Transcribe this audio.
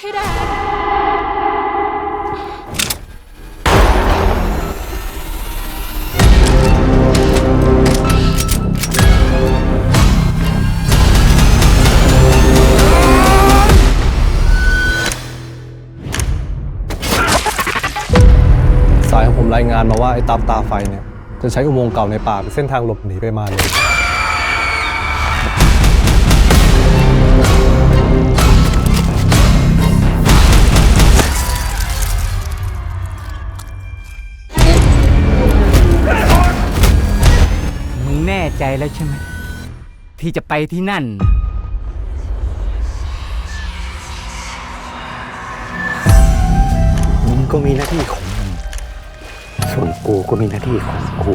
ให้ได้ สายของผมรายงานมาว่าไอ้ตามตาไฟเนี่ย จะใช้อุโมงค์เก่าในป่าเป็นเส้นทางหลบหนีไปมาเลย แน่ใจแล้วใช่ไหม ที่จะไปที่นั่น มึงก็มีหน้าที่ของมึงส่วนกูก็มีหน้าที่ของกู